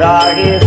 रागे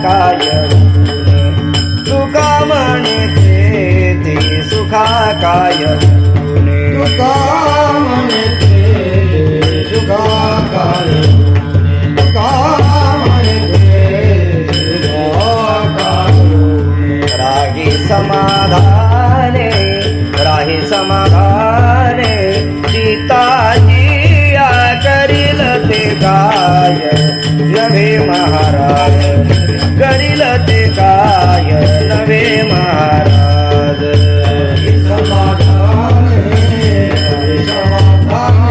सुखा काय तुका ते ते सुखा काय रागी समाधाने राही समाधाने सीताजी या करील ते काय करील ते काय नवे महाराज. समाधान समाधान